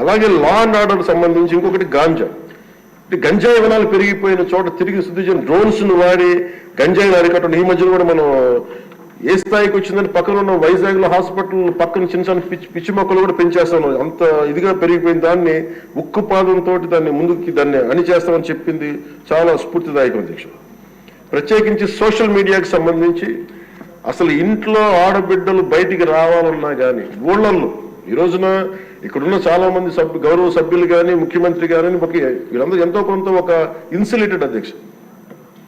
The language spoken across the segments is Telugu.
అలాగే లా అండ్ ఆర్డర్ సంబంధించి ఇంకొకటి గాంజా. గంజాయి వనాలు పెరిగిపోయిన చోట తిరిగి శుద్ధి చేయని డ్రోన్స్ను వాడి గంజాయిని అరికట్టడం ఈ మధ్యలో కూడా మనం ఏ స్థాయికి వచ్చిందని పక్కన ఉన్న వైజాగ్లో హాస్పిటల్ పక్కన చిన్న చిన్న పిచ్చి పిచ్చి మొక్కలు కూడా పెంచేస్తాను. అంత ఇదిగా పెరిగిపోయిన దాన్ని ఉక్కు పాదంతో దాన్ని ముందుకి దాన్ని అణిచేస్తామని చెప్పింది చాలా స్ఫూర్తిదాయకం అధ్యక్ష. ప్రత్యేకించి సోషల్ మీడియాకి సంబంధించి అసలు ఇంట్లో ఆడబిడ్డలు బయటికి రావాలన్నా కానీ ఊళ్ళల్లో ఈ రోజున ఇక్కడున్న చాలా మంది సభ్యు గౌరవ సభ్యులు కానీ ముఖ్యమంత్రి కానీ ఒక వీళ్ళందరూ ఎంతో కొంత ఒక ఇన్సులేటెడ్ అధ్యక్ష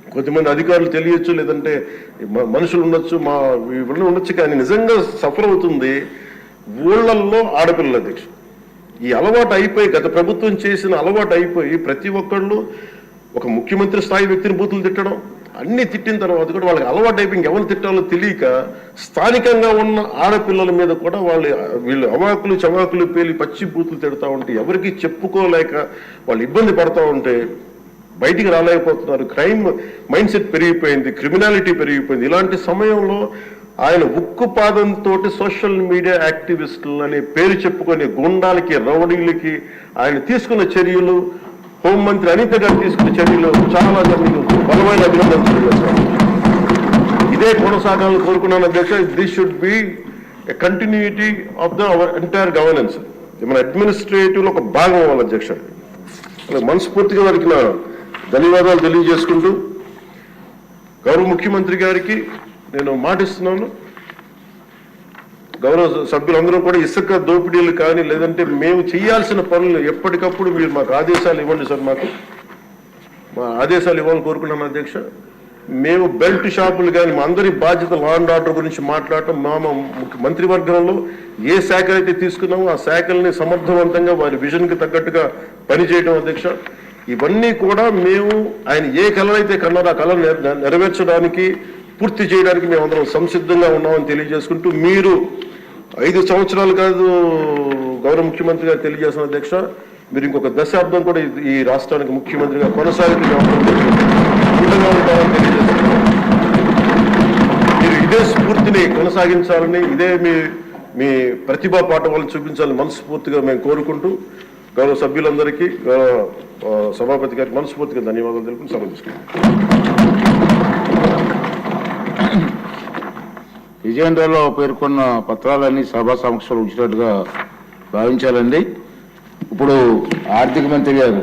కొంతమంది అధికారులు తెలియచ్చు లేదంటే మనుషులు ఉండొచ్చు మా వీళ్ళు ఉండొచ్చు కానీ నిజంగా సఫర్ అవుతుంది ఊళ్ళల్లో ఆడపిల్లల అధ్యక్ష ఈ అలవాటు అయిపోయి గత ప్రభుత్వం చేసిన అలవాటు అయిపోయి ప్రతి ఒక్కళ్ళు ఒక ముఖ్యమంత్రి స్థాయి వ్యక్తిని బూతులు తిట్టడం అన్ని తిట్టిన తర్వాత కూడా వాళ్ళకి అలవాటు అయిపోయి ఇంకెవరు తిట్టాలో తెలియక స్థానికంగా ఉన్న ఆడపిల్లల మీద కూడా వాళ్ళు వీళ్ళు అవాకులు చవాకులు పేలి పచ్చి బూతులు తిడతా ఉంటే ఎవరికి చెప్పుకోలేక వాళ్ళు ఇబ్బంది పడతా ఉంటే బయటికి రాలేకపోతున్నారు. క్రైమ్ మైండ్ సెట్ పెరిగిపోయింది క్రిమినాలిటీ పెరిగిపోయింది. ఇలాంటి సమయంలో ఆయన ఉక్కు పాదంతో సోషల్ మీడియా యాక్టివిస్టులు అనే పేరు చెప్పుకొని గుండాలకి రౌడీలకి ఆయన తీసుకున్న చర్యలు హోంమంత్రి అనిత గారు తీసుకున్న చర్యలు చాలా మీకు బలమైన అభినందనలు ఇదే కొనసాగాలని కోరుకున్నాను అధ్యక్ష this should be continuity of the our entire governance మన అడ్మినిస్ట్రేటివ్ ఒక భాగం అవ్వాలి అధ్యక్ష. మనస్ఫూర్తిగా వారికి నా ధన్యవాదాలు తెలియజేసుకుంటూ గౌరవ ముఖ్యమంత్రి గారికి నేను మాటిస్తున్నాను. గౌరవ సభ్యులందరూ కూడా ఇసుక దోపిడీలు కానీ లేదంటే మేము చేయాల్సిన పనులు ఎప్పటికప్పుడు మీరు మాకు ఆదేశాలు ఇవ్వండి సార్ మాకు. మా ఆదేశాలు ఇవ్వాలని కోరుకున్నాను అధ్యక్ష. మేము బెల్ట్ షాపులు కానీ మా అందరి బాధ్యత లా అండ్ ఆర్డర్ గురించి మాట్లాడటం మా ముఖ్య- మంత్రివర్గంలో ఏ శాఖ అయితే తీసుకున్నామో ఆ శాఖల్ని సమర్థవంతంగా వారి విజన్కి తగ్గట్టుగా పనిచేయడం అధ్యక్ష. ఇవన్నీ కూడా మేము ఆయన ఏ కళనైతే కన్నారో ఆ కళ నెరవేర్చడానికి పూర్తి చేయడానికి మేమందరం సంసిద్ధంగా ఉన్నామని తెలియజేసుకుంటూ మీరు ఐదు సంవత్సరాలు కాదు గౌరవ ముఖ్యమంత్రి గారు తెలియజేసిన అధ్యక్ష మీరు ఇంకొక దశాబ్దం కూడా ఈ- రాష్ట్రానికి ముఖ్యమంత్రిగా కొనసాగుతూ మీరు ఇదే స్ఫూర్తిని కొనసాగించాలని ఇదే మీ మీ ప్రతిభా పాఠవాలను చూపించాలని మనస్ఫూర్తిగా మేము కోరుకుంటూ గౌరవ సభ్యులందరికీ గౌరవ సభాపతి గారికి మనస్ఫూర్తిగా ధన్యవాదాలు తెలుపుకుని సమర్పిస్తున్నాం ఎజెండాలో పేర్కొన్న పత్రాలన్నీ సభా సమక్షంలో ఉంచినట్టుగా భావించాలండి. ఇప్పుడు ఆర్థిక మంత్రి గారు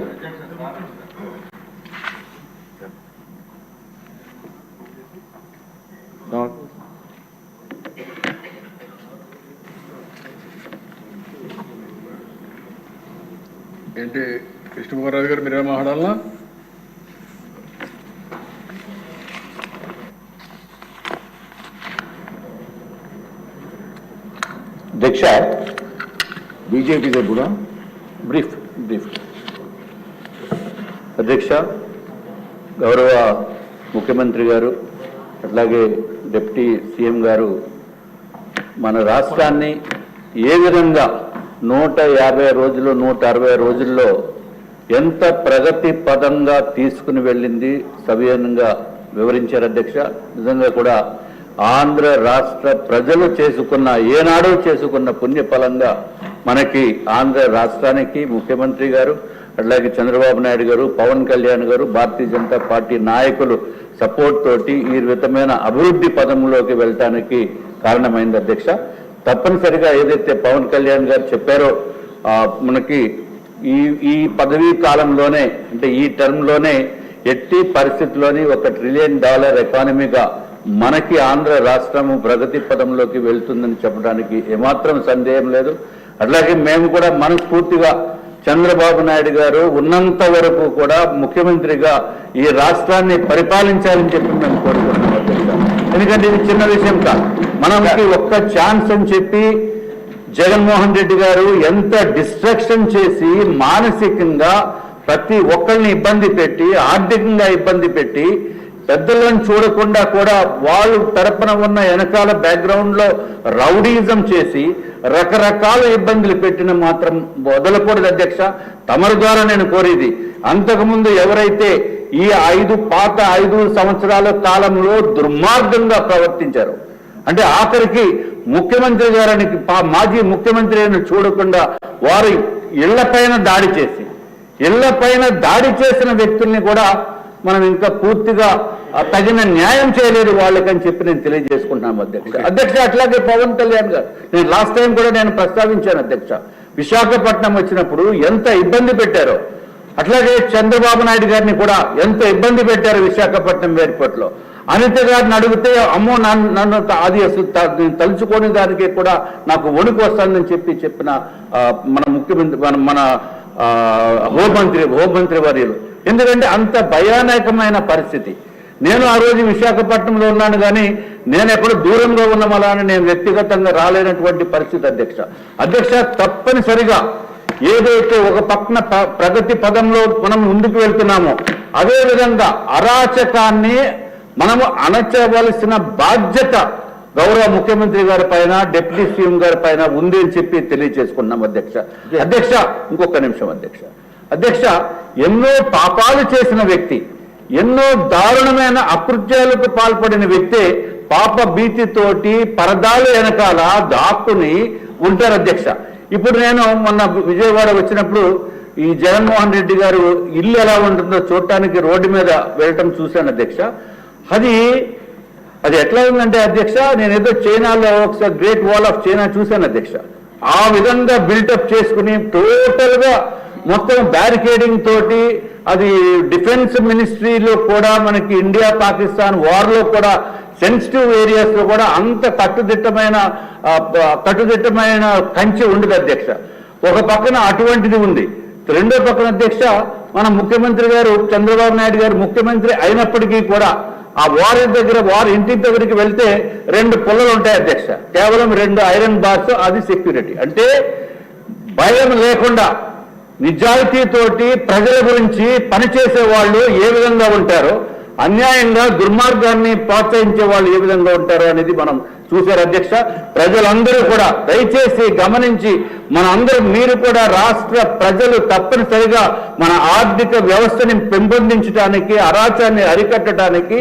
ఏంటి కృష్ణకుమారరాజు గారు మీరేం మాట్లాడాలా అధ్యక్ష బీజేపీ తరపున బ్రీఫ్ బ్రీఫ్ అధ్యక్ష గౌరవ ముఖ్యమంత్రి గారు అట్లాగే డిప్యూటీ సీఎం గారు మన రాష్ట్రాన్ని ఏ విధంగా నూట యాభై రోజులు నూట అరవై రోజుల్లో ఎంత ప్రగతి పదంగా తీసుకుని వెళ్ళింది సవినయంగా వివరించారు అధ్యక్ష. నిజంగా కూడా ఆంధ్ర రాష్ట్ర ప్రజలు చేసుకున్న ఏనాడో చేసుకున్న పుణ్యఫలంగా మనకి ఆంధ్ర రాష్ట్రానికి ముఖ్యమంత్రి గారు అట్లాగే చంద్రబాబు నాయుడు గారు పవన్ కళ్యాణ్ గారు భారతీయ జనతా పార్టీ నాయకులు సపోర్ట్ తోటి ఈ విధమైన అభివృద్ధి పదంలోకి వెళ్ళటానికి కారణమైంది అధ్యక్ష. తప్పనిసరిగా ఏదైతే పవన్ కళ్యాణ్ గారు చెప్పారో మనకి ఈ ఈ పదవీ కాలంలోనే అంటే ఈ టర్మ్లోనే ఎట్టి పరిస్థితిలోని ఒక ట్రిలియన్ డాలర్ ఎకానమీగా మనకి ఆంధ్ర రాష్ట్రము ప్రగతి పదంలోకి వెళ్తుందని చెప్పడానికి ఏమాత్రం సందేహం లేదు. అట్లాగే మేము కూడా మనస్ఫూర్తిగా చంద్రబాబు నాయుడు గారు ఉన్నంత వరకు కూడా ముఖ్యమంత్రిగా ఈ రాష్ట్రాన్ని పరిపాలించాలని చెప్పి మేము కోరుకుంటున్నాం ఎందుకంటే ఇది చిన్న విషయం కాదు. మనకి ఒక్క ఛాన్స్ అని చెప్పి జగన్మోహన్ రెడ్డి గారు ఎంత డిస్ట్రక్షన్ చేసి మానసికంగా ప్రతి ఒక్కరిని ఇబ్బంది పెట్టి ఆర్థికంగా ఇబ్బంది పెట్టి పెద్దలను చూడకుండా కూడా వాళ్ళు తరపున ఉన్న వెనకాల బ్యాక్గ్రౌండ్లో రౌడీజం చేసి రకరకాల ఇబ్బందులు పెట్టిన మాత్రం వదలకూడదు అధ్యక్ష. తమరు ద్వారా నేను కోరేది అంతకుముందు ఎవరైతే ఈ ఐదు పాత ఐదు సంవత్సరాల కాలంలో దుర్మార్గంగా ప్రవర్తించారు అంటే ఆఖరికి ముఖ్యమంత్రి గారికి మాజీ ముఖ్యమంత్రి అయిన చూడకుండా వారు ఇళ్ళపైన దాడి చేసి ఇళ్ళపైన దాడి చేసిన వ్యక్తుల్ని కూడా మనం ఇంకా పూర్తిగా తగిన న్యాయం చేయలేదు వాళ్ళకని చెప్పి నేను తెలియజేసుకుంటున్నాను అధ్యక్ష. అధ్యక్ష అట్లాగే పవన్ కళ్యాణ్ గారు నేను లాస్ట్ టైం కూడా నేను ప్రస్తావించాను అధ్యక్ష. విశాఖపట్నం వచ్చినప్పుడు ఎంత ఇబ్బంది పెట్టారో అట్లాగే చంద్రబాబు నాయుడు గారిని కూడా ఎంత ఇబ్బంది పెట్టారు విశాఖపట్నం ఎయిర్పోర్ట్లో అనిత గారిని అడిగితే అమ్మో నన్ను అది అసలు నేను తలుచుకోని దానికి కూడా నాకు వణుకు వస్తుందని చెప్పి చెప్పిన మన ముఖ్యమంత్రి మన హోంమంత్రి హోంమంత్రి వర్యులు. ఎందుకంటే అంత భయానకమైన పరిస్థితి. నేను ఆ రోజు విశాఖపట్నంలో ఉన్నాను కానీ నేను ఎక్కడ దూరంగా ఉన్న మలాని నేను వ్యక్తిగతంగా రాలేనటువంటి పరిస్థితి అధ్యక్ష. అధ్యక్ష తప్పనిసరిగా ఏదైతే ఒక పక్కన ప్రగతి పదంలో మనం ముందుకు వెళ్తున్నామో అదే విధంగా అరాచకాన్ని మనము అణచవలసిన బాధ్యత గౌరవ ముఖ్యమంత్రి గారి పైన డిప్యూటీ సీఎం గారి పైన ఉంది అని చెప్పి తెలియజేసుకున్నాం అధ్యక్ష. అధ్యక్ష ఇంకొక నిమిషం అధ్యక్ష. అధ్యక్ష ఎన్నో పాపాలు చేసిన వ్యక్తి ఎన్నో దారుణమైన అకృత్యాలకు పాల్పడిన వ్యక్తే పాప భీతితోటి పరదాలు వెనకాల దాక్కుని ఉంటారు అధ్యక్ష. ఇప్పుడు నేను మొన్న విజయవాడ వచ్చినప్పుడు ఈ జగన్మోహన్ రెడ్డి గారు ఇల్లు ఎలా ఉంటుందో చూడటానికి రోడ్డు మీద వెళ్ళటం చూశాను అధ్యక్ష. అది అది ఎట్లా ఉందంటే అధ్యక్ష నేను ఏదో చైనాలో ఒకసారి గ్రేట్ వాల్ ఆఫ్ చైనా చూశాను అధ్యక్ష. ఆ విధంగా బిల్డప్ చేసుకుని టోటల్గా మొత్తం బ్యారికేడింగ్ తోటి అది డిఫెన్స్ మినిస్ట్రీలో కూడా మనకి ఇండియా పాకిస్తాన్ వార్లో కూడా సెన్సిటివ్ ఏరియాస్లో కూడా అంత కట్టుదిట్టమైన కట్టుదిట్టమైన కంచె ఉండదు అధ్యక్ష. ఒక పక్కన అటువంటిది ఉంది. రెండో పక్కన అధ్యక్ష మన ముఖ్యమంత్రి గారు చంద్రబాబు నాయుడు గారు ముఖ్యమంత్రి అయినప్పటికీ కూడా ఆ వారి దగ్గర వారి ఇంటి దగ్గరికి వెళ్తే రెండు పుల్లలు ఉంటాయి అధ్యక్ష. కేవలం రెండు ఐరన్ బార్స్ అది సెక్యూరిటీ అంటే భయం లేకుండా నిజాయితీతోటి ప్రజల గురించి పనిచేసే వాళ్ళు ఏ విధంగా ఉంటారో అన్యాయంగా దుర్మార్గాన్ని ప్రోత్సహించే వాళ్ళు ఏ విధంగా ఉంటారో అనేది మనం చూశారు. అధ్యక్ష ప్రజలందరూ కూడా దయచేసి గమనించి మన అందరూ మీరు కూడా రాష్ట్ర ప్రజలు తప్పనిసరిగా మన ఆర్థిక వ్యవస్థని పెంపొందించడానికి అరాచాన్ని అరికట్టడానికి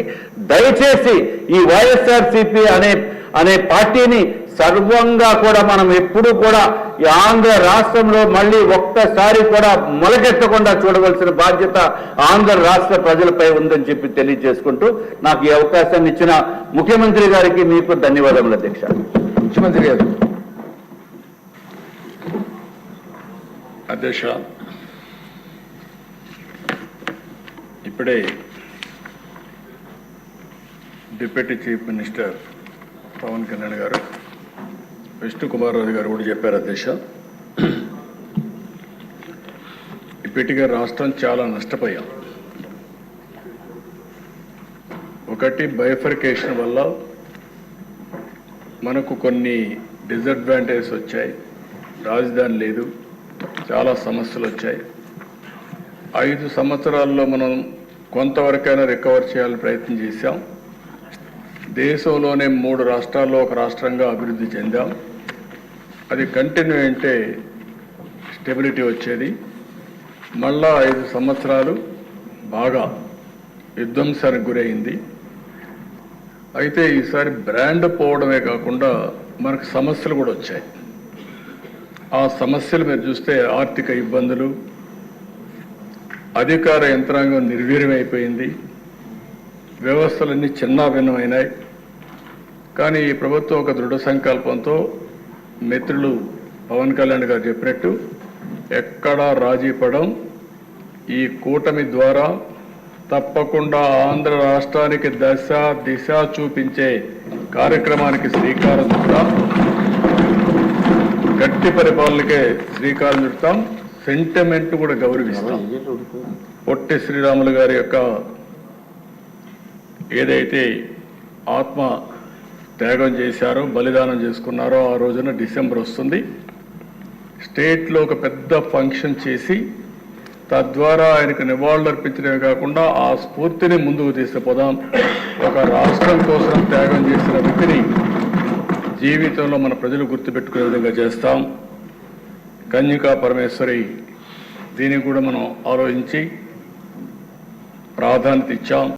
దయచేసి ఈ వైఎస్ఆర్సిపి అనే అనే పార్టీని సర్వంగా కూడా మనం ఎప్పుడు కూడా ఈ ఆంధ్ర రాష్ట్రంలో మళ్ళీ ఒక్కసారి కూడా మొలకెత్తకుండా చూడవలసిన బాధ్యత ఆంధ్ర రాష్ట్ర ప్రజలపై ఉందని చెప్పి తెలియజేసుకుంటూ నాకు ఈ అవకాశాన్ని ఇచ్చిన ముఖ్యమంత్రి గారికి మీకు ధన్యవాదములు అధ్యక్ష. ముఖ్యమంత్రి గారు. అధ్యక్ష ఇప్పుడే deputy chief minister Pawan Kalyan గారు విష్ణు కుమార్ గారు కూడా చెప్పారు అధ్యక్ష ఇప్పటికే రాష్ట్రం చాలా నష్టపోయాం. ఒకటి బైఫర్కేషన్ వల్ల మనకు కొన్ని డిసడ్వాంటేజెస్ వచ్చాయి. రాజధాని లేదు. చాలా సమస్యలు వచ్చాయి. ఐదు సంవత్సరాల్లో మనం కొంతవరకైనా రికవర్ చేయాలని ప్రయత్నం చేశాం. దేశంలోనే మూడు రాష్ట్రాల్లో ఒక రాష్ట్రంగా అభివృద్ధి చెందాం. అది కంటిన్యూ అంటే స్టెబిలిటీ వచ్చేది. మళ్ళా ఐదు సంవత్సరాలు బాగా విధ్వంసానికి గురైంది. అయితే ఈసారి బ్రాండ్ పోవడమే కాకుండా మనకు సమస్యలు కూడా వచ్చాయి. ఆ సమస్యలు మీరు చూస్తే ఆర్థిక ఇబ్బందులు అధికార యంత్రాంగం నిర్వీర్యమైపోయింది. వ్యవస్థలన్నీ చిన్నాభిన్నమైనాయి. కానీ ఈ ప్రభుత్వం ఒక దృఢ సంకల్పంతో మిత్రులు పవన్ కళ్యాణ్ గారు చెప్పినట్టు ఎక్కడా రాజీ పడం ఈ కూటమి ద్వారా తప్పకుండా ఆంధ్ర రాష్ట్రానికి దశ దిశ చూపించే కార్యక్రమానికి శ్రీకారం చుడతాం. గట్టి పరిపాలనకే శ్రీకారం చుడతాం. సెంటిమెంట్ కూడా గౌరవిస్తాం. పొట్టి శ్రీరాములు గారి యొక్క ఏదైతే ఆత్మ త్యాగం చేశారో బలిదానం చేసుకున్నారో ఆ రోజున డిసెంబర్ వస్తుంది. స్టేట్లో ఒక పెద్ద ఫంక్షన్ చేసి తద్వారా ఆయనకు నివాళులు అర్పించడమే కాకుండా ఆ స్ఫూర్తిని ముందుకు తీసుకుపోదాం. ఒక రాష్ట్రం కోసం త్యాగం చేసిన వ్యక్తిని జీవితంలో మన ప్రజలు గుర్తుపెట్టుకునే విధంగా చేస్తాం. కన్యకా పరమేశ్వరి దీనికి కూడా మనం ఆలోచించి ప్రాధాన్యత ఇచ్చాం.